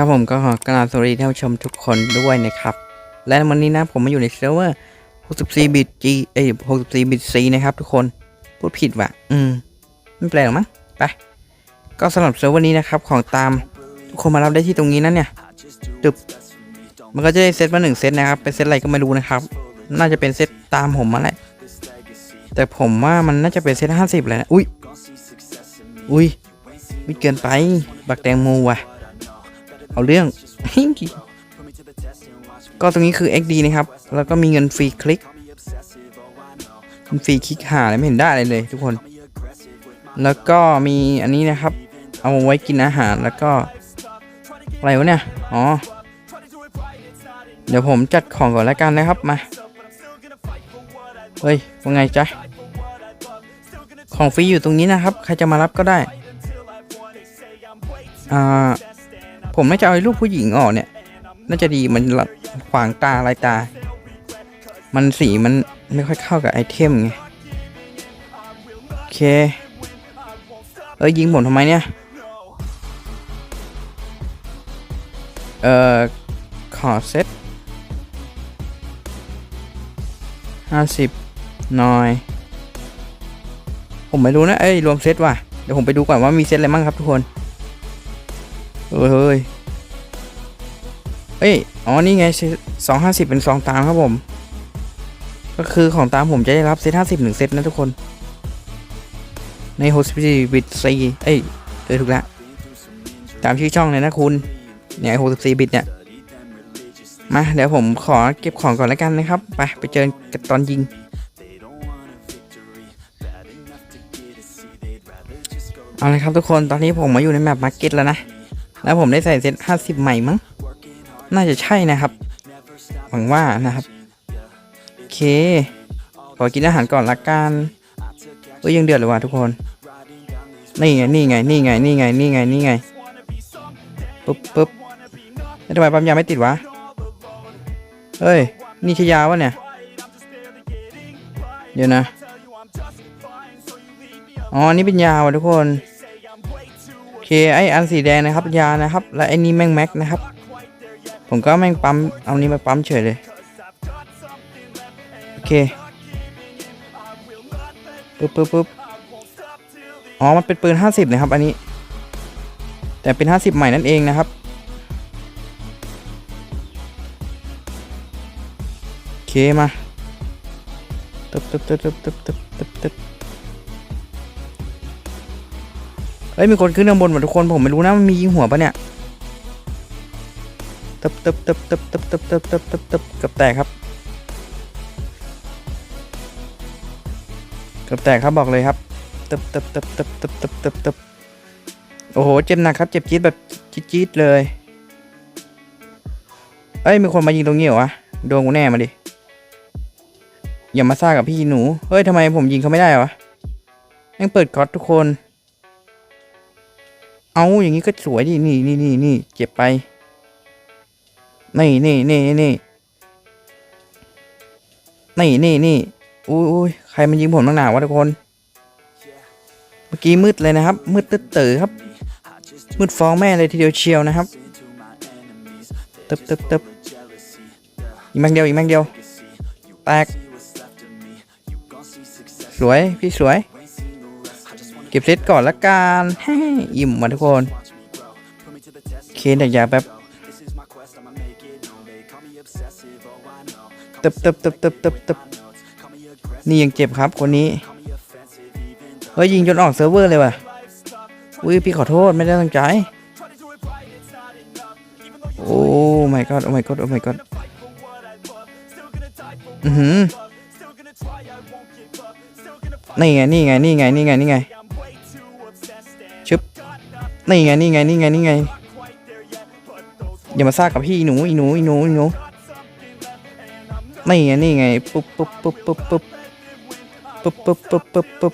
ครับผมก็ขอกราบสวัสดีท่านผู้ชมทุกคนด้วยนะครับ และวันนี้นะผมมาอยู่ในเซิร์ฟเวอร์ 64 บิต G เอ้ย64 บิต C นะครับทุกคนพูดผิดว่ะ อืม ไม่แปลหรอมั้งไป ก็สำหรับเซิร์ฟเวอร์นี้นะครับ ของตามทุกคนมารับได้ที่ตรงนี้นะเนี่ยตึบมันก็จะได้เซตมาหนึ่งเซตนะครับ เป็นเซตอะไรก็ไม่รู้นะครับ น่าจะเป็นเซตตามผมมาแหละ แต่ผมว่ามันน่าจะเป็นเซตห้าสิบเลยนะ อุ้ย อุ้ยอุ้ยเกินไป บักแตงโมว่ะ เอาเรื่อง ก็ตรงนี้คือ XD นะครับ แล้วก็มีเงินฟรีคลิกเงินฟรีคลิกหาไรไม่เห็นได้อะไรเลยทุกคน แล้วก็มีอันนี้นะครับ เอาไว้กินอาหารแล้วก็ อะไรวะเนี่ย อ๋อ เดี๋ยวผมจัดของก่อนแล้วกันนะครับมา เฮ้ยว่าไงจ๊ะ ของฟรีอยู่ตรงนี้นะครับ ใครจะมารับก็ได้ อ่า ผมน่าจะเอาไอ้รูปผู้หญิงออกเนี่ย น่าจะดีมันละขวางตาลายตา มันสีมันไม่ค่อยเข้ากับไอเทมไง โอเค เอ้ยยิงผมทำไมเนี่ย เอ่อ ขอเซตห้าสิบหน่อย ผมไม่รู้นะ เอ้ย รวมเซตว่ะ เดี๋ยวผมไปดูก่อนว่ามีเซตอะไรบ้างครับทุกคน เฮ้ยเฮ้ยเอ้ย อ๋อ นี่ไงสองห้าสิบเป็นสองตามครับผม ก็คือของตามผมจะได้รับเซตห้าสิบหนึ่งเซตนะทุกคน ใน Hospitality Bit C เอ้ย เออ ถูกแล้ว ตามชื่อช่องเลยนะคุณ เนี่ย64บิตเนี่ย มา เดี๋ยวผมขอเก็บของก่อนแล้วกันนะครับ ไป ไปเจอกันตอนยิงเอาเลยครับทุกคน ตอนนี้ผมมาอยู่ในแมปมาร์เก็ตแล้วนะ แล้วผมได้ใส่เซต50 ใหม่มั้ง น่าจะใช่นะครับ หวังว่านะครับ โอเค ขอกินอาหารก่อนละกันเอ้ยยังเดือดเลยว่ะทุกคน นี่ไง นี่ไง นี่ไง นี่ไง นี่ไง นี่ไงปึ๊บปึ๊บแล้วทำไมปั๊มยาไม่ติดวะ เฮ้ย นี่ใชยาวะเนี่ย เดี๋ยวนะ อ๋อ นี่เป็นยาวะทุกคน เคไออันสีแดงนะครับยานะครับ และไอนี่แม่งแม็กนะครับ ผมก็แม่งปั๊มเอานี้มาปั๊มเฉยเลยโอเคปึ๊บปึ๊บปึ๊บอ๋อ มันเป็นปืน 50 นะครับ อันนี้ แต่เป็น 50 ใหม่นั่นเองนะครับโอเคมาตึ๊บตึ๊บตึ๊บตึ๊บตึ๊บตึบตึบ เฮ้ยมีคนขึ้นข้างบนหมดทุกคนผมไม่รู้นะมันมียิงหัวปะเนี่ยตึบตึบตึบตึบตึบตึบตึบตึบตึบตึบกือบแตกครับกือบแตกครับบอกเลยครับตึบตึบตึบตึบตึบตึบตึบตึบโอ้โหเจ็บหนักครับเจ็บจี๊ดแบบจี๊ดๆเลยเอ้ยมีคนมายิงตรงนี้เหรอวะโดนกูแน่มาดิอย่ามาซ่ากับพี่หนูเฮ้ยทำไมผมยิงเขาไม่ได้วะยังเปิดก๊อตทุกคน เอาอย่างนี้ก็สวยดินี่นี่นี่นี่เจ็บไป นี่นี่นี่นี่นี่นี่นี่อุ้ยอุ้ยใครมันยิงผมตั้งหนาวะทุกคน เมื่อกี้มืดเลยนะครับ มืดตึ๊ดเต๋อครับ มืดฟ้องแม่เลยทีเดียวเชียวนะครับตึ๊บตึ๊บตึ๊บอีกแมงเดียวอีกแมงเดียวแตกสวยพี่สวย เก็บเซตก่อนละกันอิ่มมาทุกคน เคนแต่ยากแป๊บตึบตึบตึบตึบตึบตึบนี่ยังเจ็บครับคนนี้ เฮ้ย ยิงจนออกเซิร์ฟเวอร์เลยว่ะอุ้ยพี่ขอโทษไม่ได้ตั้งใจ โอ้ my god โอ้ my god โอ้ my god อือหือ นี่ไงนี่ไงนี่ไงนี่ไงนี่ไงชึบนี่ไงนี่ไงนี่ไงนี่ไงอย่ามาซ่ากับพี่หนูอีหนูอีหนูอีหนูนี่ไงนี่ไงปุ๊บปุ๊บปุ๊บปุ๊บปุ๊บปุ๊บปุ๊บปุ๊บปุ๊บ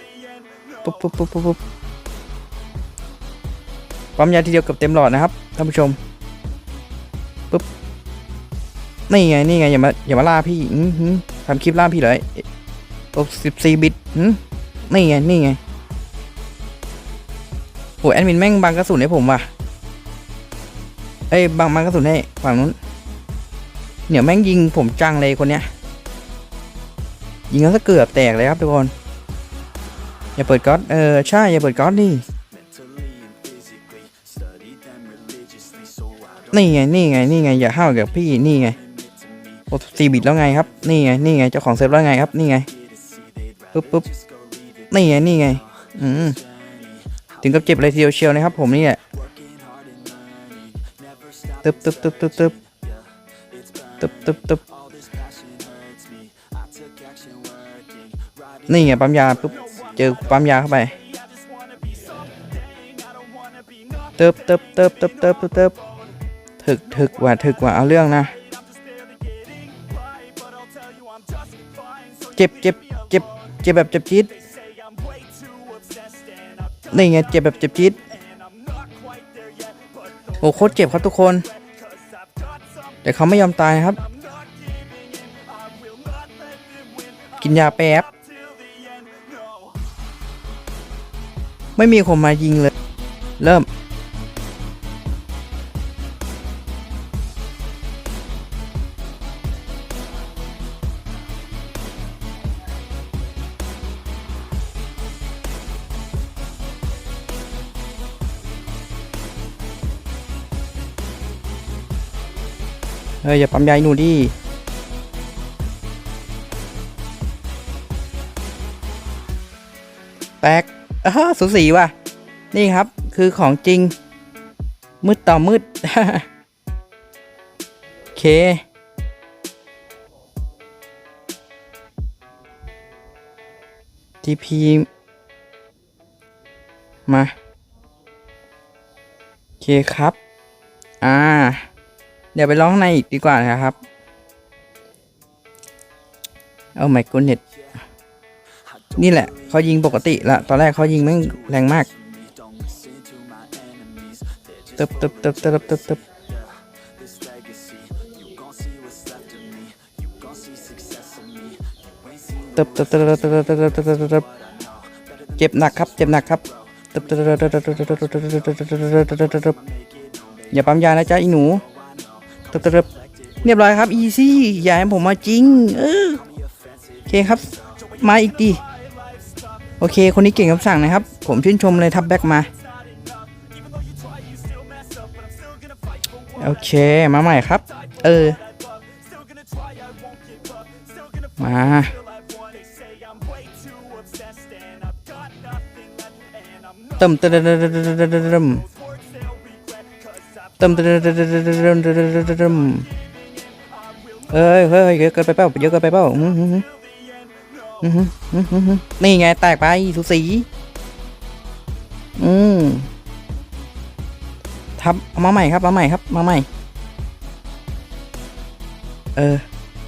ปุ๊บปุ๊บปุ๊บปุ๊บปุ๊บปุ๊บปั๊มยาวทีเดียวเกับเต็มหลอดนะครับท่านผู้ชมปุ๊บนี่ไงนี่ไงอย่ามาอย่ามาล่าพี่อื้อหือทำคลิปล่าพี่เลยโอ้สิบสี่บิตหืม นี่ไง นี่ไงโหแอดมินแม่งบังกระสุนให้ผมว่ะ เอ้ยบังบังกระสุนให้ฝั่งนู้น เดี๋ยแม่งยิงผมจังเลยคนเนี้ย ยิงแล้วเกือบแตกเลยครับทุกคน อย่าเปิดก๊อตเออใช่ อย่าเปิดก๊อตนี่นี่ไง นี่ไง นี่ไง อย่าห้าวกับพี่ นี่ไงโอ้ตีบิดแล้วไงครับ นี่ไง นี่ไง เจ้าของเซฟแล้วไงครับ นี่ไง ปึ๊บปึ๊บ นี่ไงนี่ไง อืมถึงกับเจ็บเลยทีเดียวเชียวนะครับ ผมนี่แหละตึบตึบตึบตึบตึบตึบตึบตึบนี่ไงปั๊มยาปุ๊บเจอปั๊มยาเข้าไปเติบเติบเติบเติบเติบเติบถึกถึกว่าถึกว่าเอาเรื่องนะ เจ็บเจ็บเจ็บเจ็บแบบเจ็บจี๊ด นี่ไงเจ็บแบบเจ็บจิตโอ้โคตรเจ็บครับทุกคน แต่เขาไม่ยอมตายครับ กินยาแป๊บ ไม่มีคนมายิงเลย เริ่ม เฮ้ยอย่าปั๊มใหญ่หนูดิแตกอ้าสูสีว่ะ นี่ครับคือของจริง มืดต่อมืดโอเคทีพีมา โอเคครับ อ่า เดี๋ยวไปร้องในอีกดีกว่านะครับเอาไมค์กุรเน็ตนี่แหละเขายิงปกติละตอนแรกเขายิงแม่งแรงมากตึบตึบตึบตึบตึบตึบตึบตึบตึบตึบตึบตึบตึบเจ็บหนักครับ เจ็บหนักครับตึบตึบตึบตึบตึบตึบตึบอย่าปั๊มยาบะจ๊ะอีหนู ตึ๊บตึ๊บเรียบร้อยครับอีซี่อย่าให้ผมมาจริง เออโอเคครับ มาอีกดีโอเค คนนี้เก่งคำสั่งนะครับ ผมชื่นชมเลยทับแบ็กมา โอเค มาใหม่ครับ เออ มา เติมเติมเติม ติมเติมเติมเติมเติมเติมเอ้ยเฮ้ยเยอะเกินไปเป้าเยอะเกินไปเป้านี่ไงแตกไปสุสี อืมทับมาใหม่ครับมาใหม่ครับมาใหม่ เออ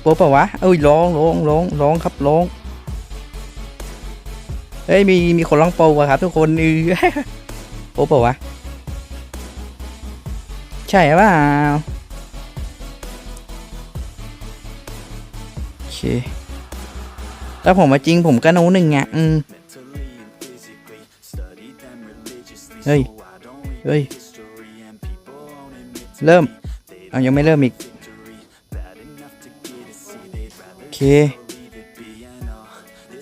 โป๊ะปะวะ เอ้ยร้องร้องร้องร้องครับร้องเฮ้ยมีมีคนร้องโป๊ะครับทุกคนเออโป๊ะปะวะ ใช่เปล่าโอเคแล้วผมมาจริงผมก็โน้หนึ่งอะอืมเฮ้ย เฮ้ย เริ่ม เอายังไม่เริ่มอีก โอเค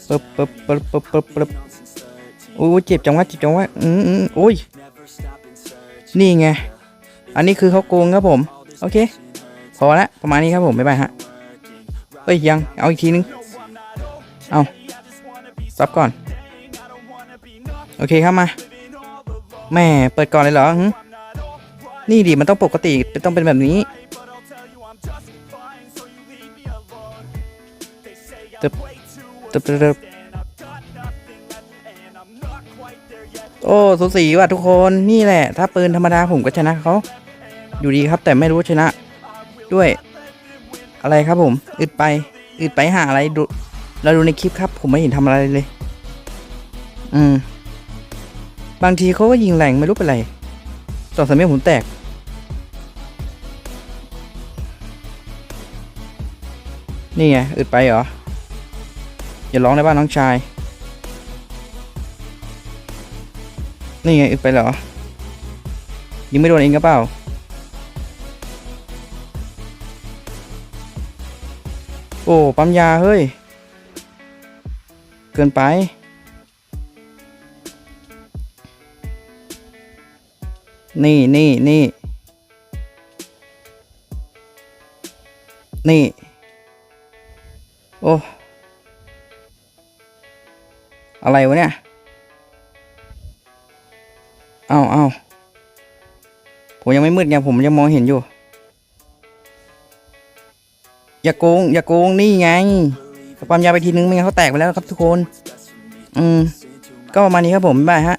ปึ๊บปึ๊บปึ๊บปึ๊บปึ๊บปึ๊บโอ้เจ็บจังวะเจ็บจังวะอืมอืมโอ้ย นี่ไง อันนี้คือเขาโกงครับผม โอเค พอละประมาณนี้ครับผม บ๊ายบายฮะเฮ้ย ยัง เอาอีกทีนึง เอาซับก่อน โอเคครับมาแม่เปิดก่อนเลยเหรอหึนี่ดิมันต้องปกติต้องเป็นแบบนี้ตึบตึบตึบตึบโอ้สูสีว่ะทุกคน นี่แหละ ถ้าปืนธรรมดาผมก็ชนะเขา อยู่ดีครับแต่ไม่รู้ชนะ ด้วย อะไรครับผม อึดไป อึดไปหาอะไรดูเราดูในคลิปครับ ผมไม่เห็นทำอะไรเลย อืม บางทีเขาก็ยิงแรงไม่รู้เป็นไรสองสามเมตรผมแตก นี่ไง อึดไปเหรอ อย่าร้องในบ้านน้องชาย นี่ไง อึดไปเหรอ ยิงไม่โดนเองก็เปล่า โอ้ปั๊มยาเฮ้ย เกินไป นี่นี่นี่นี่ โอ้ อะไรวะเนี่ย เอาเอาผมยังไม่มืดไงผมยังมองเห็นอยู่ อย่าโกง อย่าโกงนี่ไงความยาวไปทีนึงไม่งั้นเขาแตกไปแล้วครับทุกคน อืม ก็ประมาณนี้ครับผมบ๊ายบายฮะ